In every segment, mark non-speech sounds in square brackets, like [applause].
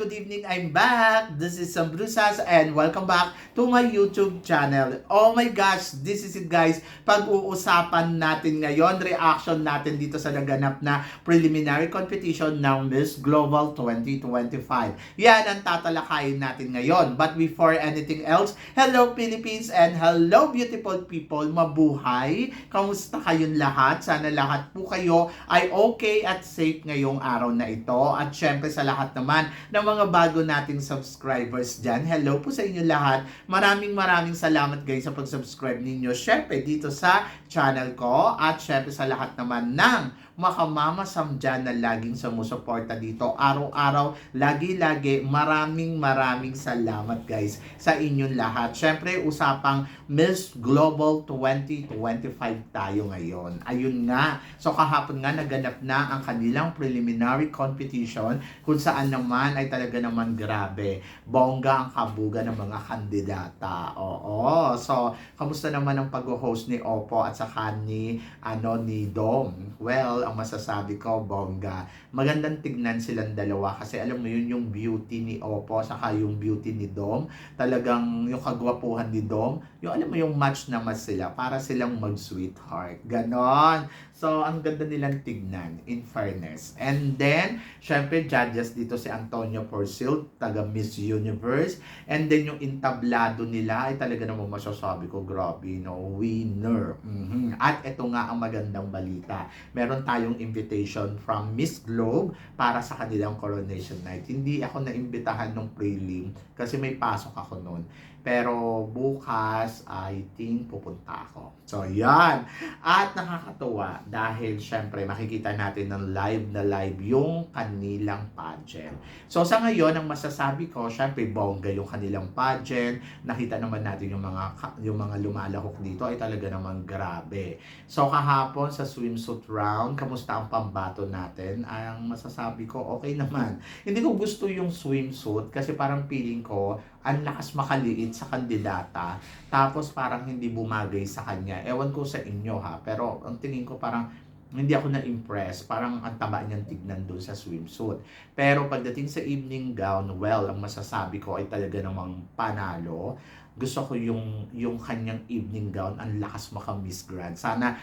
Good evening! I'm back! This is Sam Brusas and welcome back to my YouTube channel. Oh my gosh! This is it guys! Pag-uusapan natin ngayon, reaction natin dito sa naganap na preliminary competition ng Miss Global 2025. Yan ang tatalakayin natin ngayon. But before anything else, hello Philippines and hello beautiful people! Mabuhay! Kamusta kayong lahat? Sana lahat po kayo ay okay at safe ngayong araw na ito. At syempre sa lahat naman ng mga bago nating subscribers dyan, hello po sa inyo lahat. Maraming maraming salamat guys sa pag-subscribe ninyo. Syempre dito sa channel ko at syempre sa lahat naman ng makamamasam dyan na laging sumusuporta dito. Araw-araw, lagi-lagi, maraming maraming salamat guys sa inyong lahat. Syempre, usapang Miss Global 2025 tayo ngayon. Ayun nga. So kahapon nga naganap na ang kanilang preliminary competition kung saan naman ay talaga naman grabe. Bongga ang kabuga ng mga kandidata. Oo. So, kamusta naman ang pag-host ni Oppo at saka ni ano ni Dom? Well, ang masasabi ko, bongga. Magandang tignan silang dalawa kasi alam mo yun yung beauty ni Oppo saka yung beauty ni Dom. Talagang yung kagwapuhan ni Dom, yung alam mo yung match na match sila para silang mag-sweetheart. Ganon. So, ang ganda nilang tignan, in fairness. And then, syempre, judges dito si Antonio Porcil, taga Miss Universe. And then, yung intablado nila ay talaga naman masasabi ko, grabe, no? Winner. Mhm. At ito nga ang magandang balita. Meron tayong invitation from Miss Globe para sa kanilang coronation night. Hindi ako naimbitahan ng prelim kasi may pasok ako noon. Pero bukas, I think pupunta ako. So, yan. At nakakatuwa dahil syempre makikita natin ng live na live yung kanilang pageant. So, sa ngayon, ang masasabi ko, syempre bongga yung kanilang pageant. Nakita naman natin yung mga yung mga lumalahok dito ay talaga namang grabe. So, kahapon sa swimsuit round, kamusta ang pambato natin? Ang masasabi ko, okay naman. Hindi ko gusto yung swimsuit kasi parang feeling ko, ang lakas makaliit sa kandidata tapos parang hindi bumagay sa kanya. Ewan ko sa inyo ha, pero ang tingin ko parang hindi ako na-impress. Parang ang taba niyang tignan doon sa swimsuit. Pero pagdating sa evening gown, well, ang masasabi ko ay talaga namang panalo. Gusto ko yung, yung kanyang evening gown, ang lakas maka Miss Grand. Sana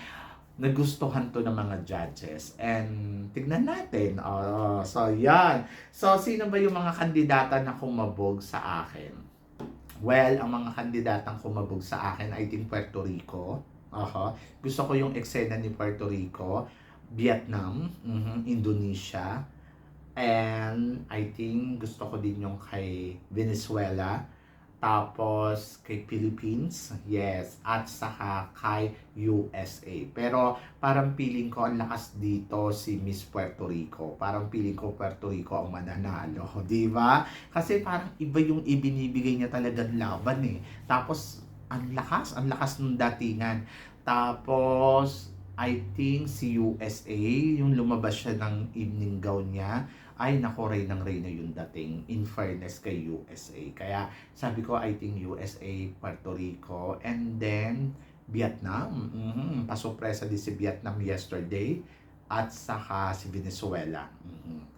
nagustuhan to ng mga judges. And tignan natin. Oh, so, yan. So, sino ba yung mga kandidata na kumabog sa akin? Well, ang mga kandidatang kumabog sa akin, I think Puerto Rico. Aha. Gusto ko yung eksena ni Puerto Rico, Vietnam, mhm, Indonesia, and I think gusto ko din yung kay Venezuela, tapos kay Philippines, yes, at saka kay USA. Pero parang feeling ko ang lakas dito si Miss Puerto Rico. Parang feeling ko Puerto Rico ang mananalo, [laughs] di ba? Kasi parang iba yung ibinibigay niya talagang laban eh. Tapos ang lakas, ang lakas ng datingan. Tapos I think si USA, yung lumabas siya ng evening gown niya, ay nako ng Reyna yung dating in fairness kay USA. Kaya sabi ko I think USA, Puerto Rico, and then Vietnam. Mhm. Pasopresa din si Vietnam yesterday at saka si Venezuela. Mhm.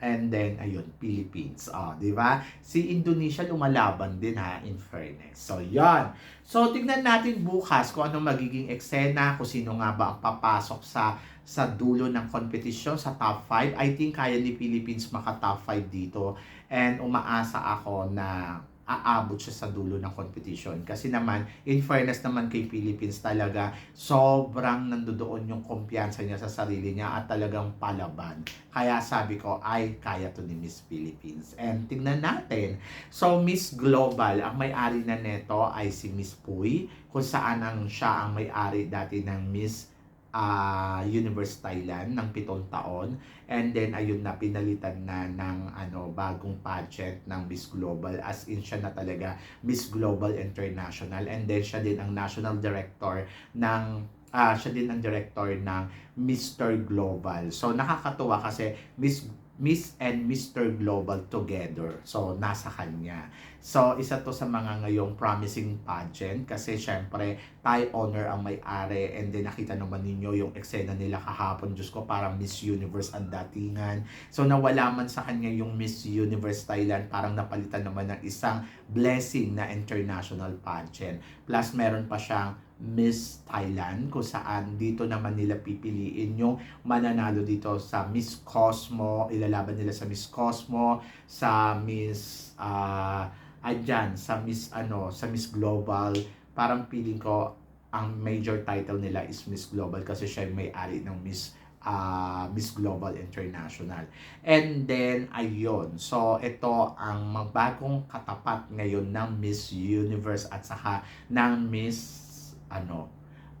And then, ayun, Philippines. Oh, di ba? Si Indonesia lumalaban din ha, in fairness. So, yan. So, tignan natin bukas kung ano magiging eksena, kung sino nga ba ang papasok sa sa dulo ng competition sa top 5. I think kaya ni Philippines maka top 5 dito. And umaasa ako na aabot siya sa dulo ng competition. Kasi naman, in fairness naman kay Philippines talaga, sobrang nandoon yung kumpiyansa niya sa sarili niya at talagang palaban. Kaya sabi ko, ay, kaya to ni Miss Philippines. And tingnan natin. So, Miss Global, ang may-ari na neto ay si Miss Puy, kung saan ang siya ang may-ari dati ng Miss ah Universe Thailand ng pitong taon and then ayun na pinalitan na ng ano bagong pageant ng Miss Global as in siya na talaga Miss Global International and then siya din ang national director ng ah siya din ang director ng Mr. Global. So nakakatuwa kasi Miss Miss and Mr. Global together. So, nasa kanya. So, isa to sa mga ngayong promising pageant kasi syempre, Thai owner ang may-ari and then nakita naman ninyo yung eksena nila kahapon. Diyos ko, parang Miss Universe ang datingan. So, nawala man sa kanya yung Miss Universe Thailand, parang napalitan naman ng isang blessing na international pageant. Plus, meron pa siyang Miss Thailand kung saan dito naman nila pipiliin yung mananalo dito sa Miss Cosmo, ilalaban nila sa Miss Cosmo, sa Miss ah andyan, sa Miss ano, sa Miss Global. Parang feeling ko ang major title nila is Miss Global kasi siya yung may-ari ng Miss ah, Miss Global International. And then, ayun. So, ito ang magbagong katapat ngayon ng Miss Universe at saka ng Miss ano,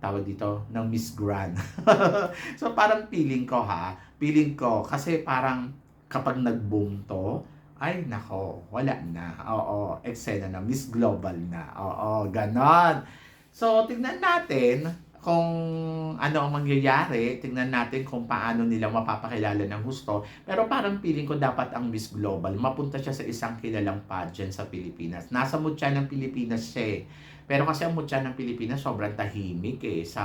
tawag dito, ng Miss Grand. [laughs] so parang feeling ko ha, feeling ko kasi parang kapag nag-boom to, ay nako, wala na. Oo, eksena na, Miss Global na. Oo, ganon. So, tignan natin kung ano ang mangyayari, tingnan natin kung paano nila mapapakilala ng gusto. Pero parang feeling ko dapat ang Miss Global, mapunta siya sa isang kilalang pageant sa Pilipinas. Nasa mutya ng Pilipinas siya eh. Pero kasi ang mutya ng Pilipinas sobrang tahimik eh sa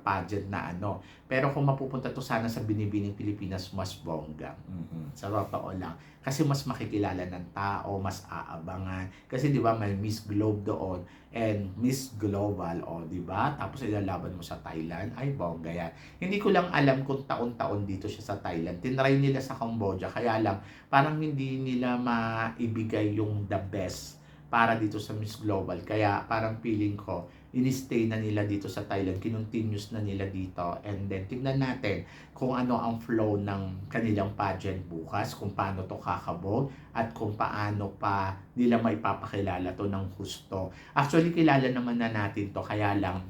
pageant na ano. Pero kung mapupunta to sana sa binibining Pilipinas, mas bongga. Mhm. Sa totoo lang. Kasi mas makikilala ng tao, mas aabangan. Kasi di ba may Miss Globe doon and Miss Global, o di ba? Tapos ilalaban mo sa Thailand, ay bongga yan. Hindi ko lang alam kung taon-taon dito siya sa Thailand. Tinry nila sa Cambodia, kaya lang parang hindi nila maibigay yung the best para dito sa Miss Global. Kaya parang feeling ko, in-stay na nila dito sa Thailand, kinontinuous na nila dito. And then, tignan natin kung ano ang flow ng kanilang pageant bukas, kung paano to kakabog, at kung paano pa nila maipapakilala to ng husto. Actually, kilala naman na natin to, kaya lang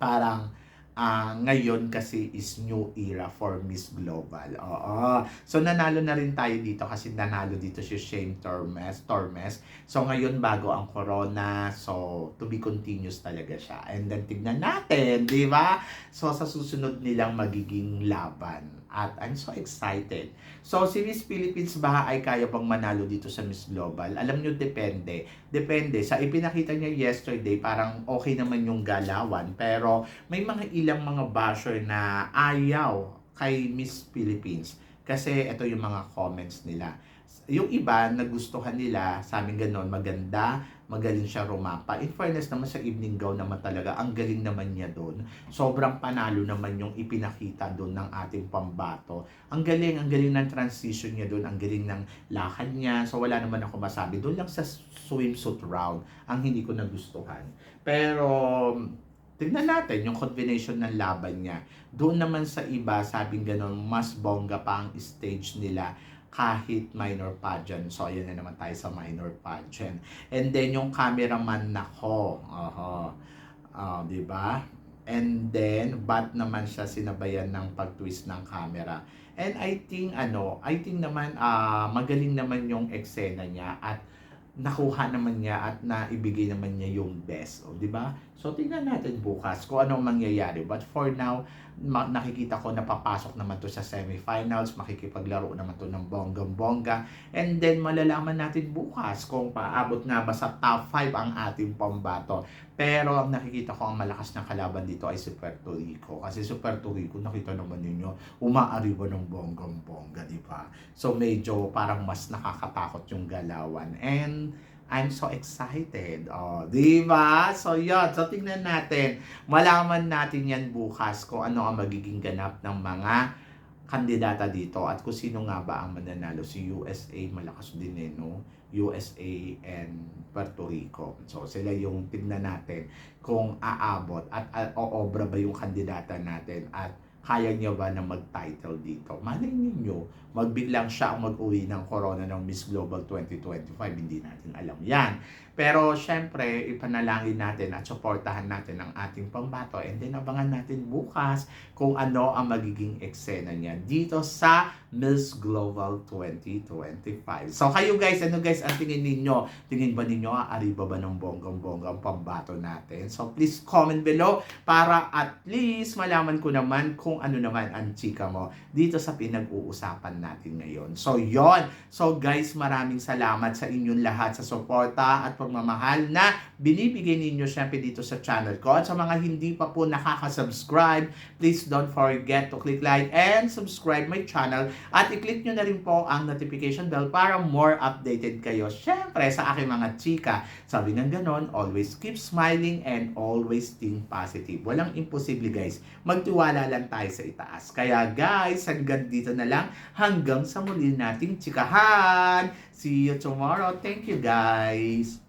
parang ah ngayon kasi is new era for Miss Global. Oo. So nanalo na rin tayo dito kasi nanalo dito si Shane Tormes, Tormes. So ngayon bago ang corona, so to be continuous talaga siya. And then tignan natin, 'di ba? So sa susunod nilang magiging laban. At I'm so excited. So si Miss Philippines ba ay kaya bang manalo dito sa Miss Global? Alam nyo, depende. Depende. Sa ipinakita niya yesterday, parang okay naman yung galawan. Pero may mga ilang mga basher na ayaw kay Miss Philippines. Kasi ito yung mga comments nila. Yung iba, nagustuhan nila, sa amin ganon, maganda, magaling siya rumapa. In fairness naman sa evening gown naman talaga, ang galing naman niya doon. Sobrang panalo naman yung ipinakita doon ng ating pambato. Ang galing, ang galing ng transition niya doon, ang galing ng lakad niya. So wala naman ako masabi. Doon lang sa swimsuit round, ang hindi ko nagustuhan. Pero tignan natin yung combination ng laban niya. Doon naman sa iba, sabing ganon, mas bongga pa ang stage nila kahit minor pageant. So, ayan na naman tayo sa minor pageant. And then, yung cameraman nako. Oho. Oh, di ba? And then, ba't naman siya sinabayan ng pag-twist ng camera? And I think, ano, I think naman, ah magaling naman yung eksena niya at nakuha naman niya at naibigay naman niya yung best. O, di ba? So, tingnan natin bukas kung ano ang mangyayari. But for now, nakikita ko na papasok naman to sa semifinals, makikipaglaro naman to ng bonggang-bongga. And then, malalaman natin bukas kung paabot nga ba sa top 5 ang ating pambato. Pero ang nakikita ko ang malakas na kalaban dito ay si Puerto Rico. Kasi si Puerto Rico, nakita naman ninyo, umaariwa ng bonggang-bongga, di ba? So, medyo parang mas nakakatakot yung galawan. And, I'm so excited. Oh, di ba? So, yun. So, tingnan natin. Malaman natin yan bukas kung ano ang magiging ganap ng mga kandidata dito at kung sino nga ba ang mananalo. Si USA, malakas din eh, no? USA and Puerto Rico. So, sila yung tignan natin kung aabot at uh, oobra ba yung kandidata natin at kaya niya ba na mag-title dito? Malay ninyo, magbiglang siya ang mag-uwi ng corona ng Miss Global 2025. Hindi natin alam yan. Pero syempre, ipanalangin natin at suportahan natin ang ating pambato and then abangan natin bukas kung ano ang magiging eksena niya dito sa Miss Global 2025. So kayo guys, ano guys ang tingin ninyo? Tingin ba ninyo aari ba ba ng bonggang-bonggang pambato natin? So please comment below para at least malaman ko naman kung ano naman ang chika mo dito sa pinag-uusapan natin ngayon. So yon. So guys, maraming salamat sa inyong lahat sa suporta at pagmamahal na binibigay ninyo syempre dito sa channel ko. At sa mga hindi pa po nakaka-subscribe, please don't forget to click like and subscribe my channel at i-click nyo na rin po ang notification bell para more updated kayo. Syempre sa aking mga chika, sabi ng ganon, always keep smiling and always think positive. Walang imposible guys. Magtiwala lang tayo sa itaas. Kaya guys, hanggang dito na lang. Hanggang sa muli nating chikahan. See you tomorrow. Thank you guys.